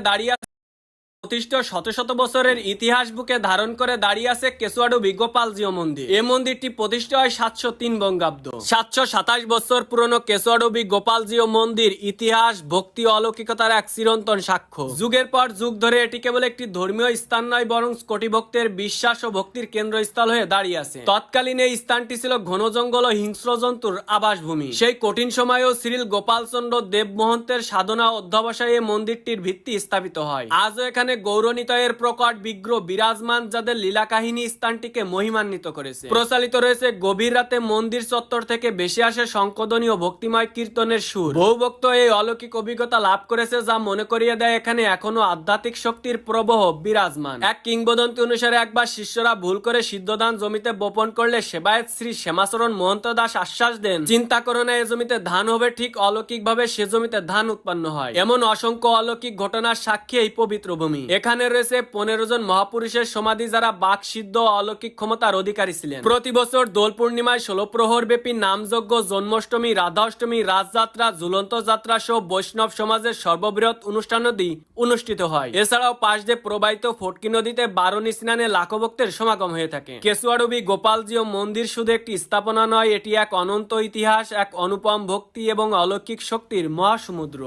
দাঁড়িয়ে আছে প্রতিষ্ঠিত শত শত বছরের ইতিহাস বুকে ধারণ করে দাঁড়িয়ে আছে কেসুয়াডুবি গোপালজিও মন্দির। এই মন্দিরটি প্রতিষ্ঠা হয় সাতশো তিন বঙ্গাব্দ। সাতশো সাতাশ বছর পুরনো কেসুয়াডুবি গোপালজিও মন্দির ইতিহাস, ভক্তি অলৌকিকতার এক চিরন্তন সাক্ষ্য। যুগের পর যুগ ধরে এটি কেবল একটি ধর্মীয় স্থান নয়, বরং কোটি ভক্তের বিশ্বাস ও ভক্তির কেন্দ্রস্থল হয়ে দাঁড়িয়ে আছে। তৎকালীন এই স্থানটি ছিল ঘন জঙ্গল ও হিংস্র জন্তুর আবাসভূমি। সেই কঠিন সময়েও শ্রীল গোপালচন্দ্র দেব মহন্তের সাধনা এই মন্দিরটির ভিত্তি স্থাপিত হয়। আজও এখানে গৌরনিতয়ের প্রকট বিগ্রহ বিরাজমান যাদের লীলা কাহিনী স্থানটিকে মহিমান্বিত করেছে। প্রচালিত রয়েছে গভীর রাতে মন্দির চত্বর থেকে বেশি আসে সংকদনী ও ভক্তিময় কীর্তনের সুর। বহু ভক্ত এই অলৌকিক অভিজ্ঞতা লাভ করেছে যা মনে করিয়ে দেয় এখানে এখনও আধ্যাত্মিক শক্তির প্রবাহ বিরাজমান। এক কিংবদন্তি অনুসারে একবার শিষ্যরা ভুল করে সিদ্ধদান জমিতে বপন করলে সেবায়ত শ্রী শ্যামাচরণ মহন্ত দাস আশ্বাস দেন, চিন্তা করো না, এ জমিতে ধান হবে, ঠিক অলৌকিক ভাবে সে জমিতে ধান উৎপন্ন হয়। এমন অসংখ্য অলৌকিক ঘটনার সাক্ষী এই পবিত্র ভূমি। এখানে রয়েছে পনেরো জন মহাপুরুষের সমাধি যারা বাক সিদ্ধ অলৌকিক ক্ষমতার অধিকারী ছিলেন। প্রতি বছর দোল পূর্ণিমায় ষোলো প্রহর ব্যাপী নামযজ্ঞ, জন্মাষ্টমী, রাধাষ্টমী, রাজযাত্রা, ঝুলন্ত যাত্রা সহ বৈষ্ণব সমাজের সর্ববৃহৎ অনুষ্ঠানাদি অনুষ্ঠিত হয়। এছাড়াও পাশ দিয়ে প্রবাহিত ফটকি নদীতে বারণী স্নানে লাখো ভক্তের সমাগম হয়ে থাকে। কেসুয়াডুবি গোপালজিও মন্দির শুধু একটি স্থাপনা নয়, এটি এক অনন্ত ইতিহাস, এক অনুপম ভক্তি এবং অলৌকিক শক্তির মহাসমুদ্র।